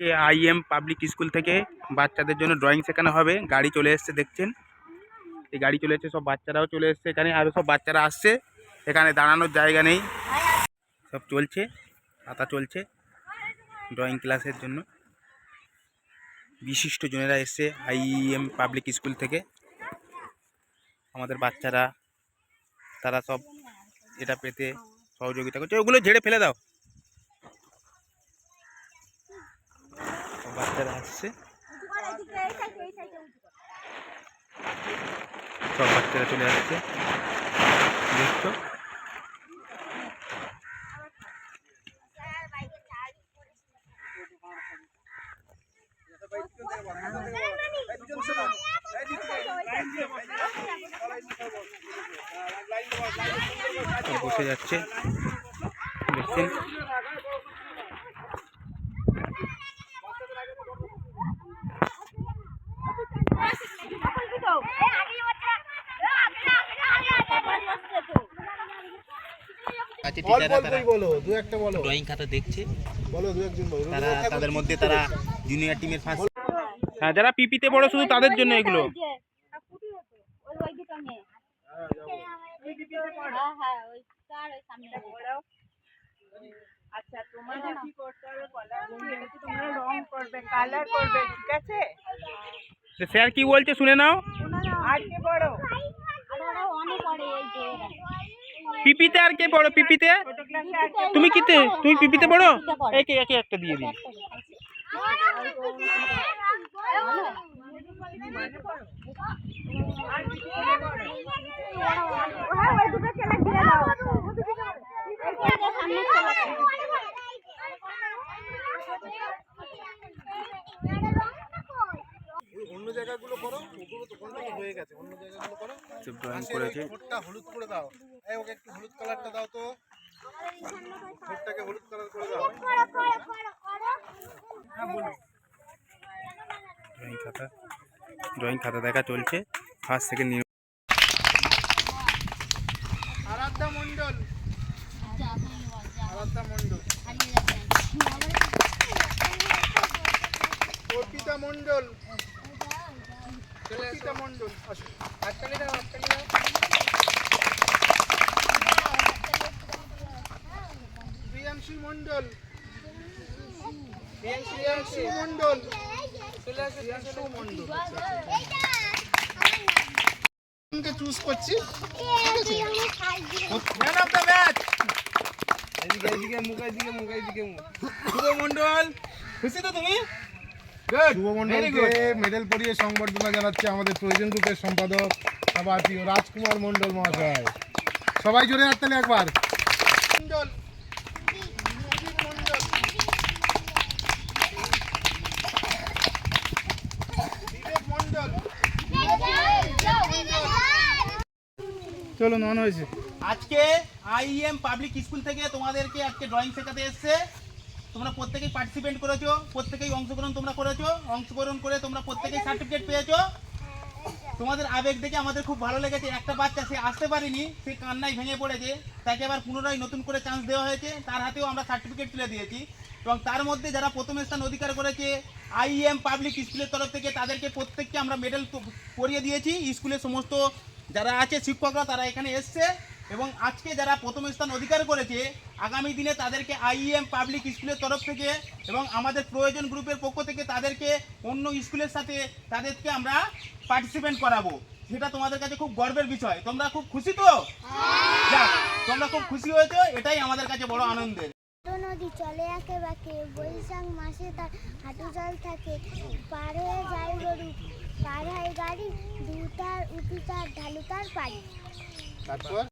এ IM public school থেকে বাচ্চাদের জন্য ড্রয়িং শেখানো হবে। গাড়ি চলে এসছে, দেখছেন? এই গাড়ি চলে এসছে, সব বাচ্চারাও চলে এসছে এখানে আরও সব বাচ্চারা আসছে। এখানে দাঁড়ানোর জায়গা নেই। সব চলছে, খাতা চলছে ড্রয়িং ক্লাসের জন্য। বিশিষ্ট জনেরা এসছে আইএম পাবলিক স্কুল থেকে। আমাদের বাচ্চারা, তারা সব এটা পেতে সহযোগিতা করছে। ওগুলো ঝেড়ে ফেলে দাও। বাচ্চারা আসছে। সব বাচ্চারা চলে আসছে। দেখছ? বসে যাচ্ছে। দেখছেন? কাছে টিচাররা তারা বলো দু একটা বলো। ড্রয়িং খাতা দেখছে। বলো দু একজন বলো। তারা তাদের মধ্যে তারা জুনিয়র টিমের ফার্স্ট হ্যাঁ যারা পিপিতে বড় শুধু তাদের জন্য এগুলো। আচ্ছা তোমাদের কি করতে হবে বলো এটা তো তোমরা রং করবে কালার করবে ঠিক আছে স্যার কি বলছে শুনে নাও। আর কে বড়। পিপিতে আর কে বড় পিপিতে আর কে আর পিপিতে? তুমি কিতে? তুমি পিপিতে পড়ো? একে একে একটা দিয়ে দিন অন্য জায়গাগুলো করো ওগুলো তো ওগুলো তো হয়ে গেছে অন্য জায়গাগুলো করো সব ড্রয়িং করেছে। ওই হলুদ করে দাও। এই ওকে একটু হলুদ কালারটা দাও তো। ঠোঁটটাকে হলুদ কালার করে দাও। ড্রয়িং খাতা। ড্রয়িং খাতা দেখা চলছে। First second new Aradhya Mondal. Aradhya Mondal. Arpita Mondal. Arpita Mondal আসো। হাততালি দাও হাততালি দাও। প্রিয়াংশী মণ্ডল। প্রিয়াংশী মণ্ডল। প্রিয়াংশু মণ্ডল। চুজ করছি? ম্যান অফ দ্য ম্যাচ এদিকে এদিকে মুখ এদিকে মুখ এদিকে মুখ। মণ্ডল। খুশি তো তুমি? শুভ মেডেল পরিয়ে সংবর্ধনা জানাচ্ছে আমাদের প্রয়োজন গ্রুপের সম্পাদক আমার রাজকুমার মণ্ডল মহাশয়। সবাই জোরে হাততালি একবার। চলো নন হয়েছে। আজকে আইএম পাবলিক স্কুল থেকে তোমাদেরকে আজকে ড্রয়িং শেখাতে এসছে। তোমরা প্রত্যেকেই পার্টিসিপেন্ট করেছ, প্রত্যেকেই অংশগ্রহণ তোমরা করেছ, অংশগ্রহণ করে তোমরা প্রত্যেকেই সার্টিফিকেট পেয়েছ। তোমাদের আবেগ দেখে আমাদের খুব ভালো লেগেছে, একটা বাচ্চা সে আসতে পারেনি, সে কান্নায় ভেঙে পড়েছে, তাকে আবার পুনরায় নতুন করে চান্স দেওয়া হয়েছে, তার হাতেও আমরা সার্টিফিকেট তুলে দিয়েছি। এবং তার মধ্যে যারা প্রথম স্থান অধিকার করেছে আইএম পাবলিক স্কুলের তরফ থেকে তাদেরকে প্রত্যেককে আমরা মেডেল পরিয়ে দিয়েছি। স্কুলের সমস্ত যারা আছে শিক্ষকরা, তারা এখানে এসছে। এবং আজকে যারা প্রথম স্থান অধিকার করেছে আগামী দিনে তাদেরকে আইএম পাবলিক স্কুলের তরফ থেকে এবং আমাদের প্রয়োজন গ্রুপের পক্ষ থেকে তাদেরকে অন্য স্কুলের সাথে তাদেরকে আমরা পার্টিসিপেট করাবো। সেটা তোমাদের কাছে খুব গর্বের বিষয়। তোমরা খুব খুশি তো? যাক, তোমরা খুব খুশি হয়েছো এটাই আমাদের কাছে বড় আনন্দের। নদী চলে আঁকে বাঁকে বৈশাখ মাসে তার হাঁটু জল থাকে। পার হয়ে যায় গরু পার হয় গাড়ি দুতার উঁচু তার ঢালু তার পাড়ি। তারপর?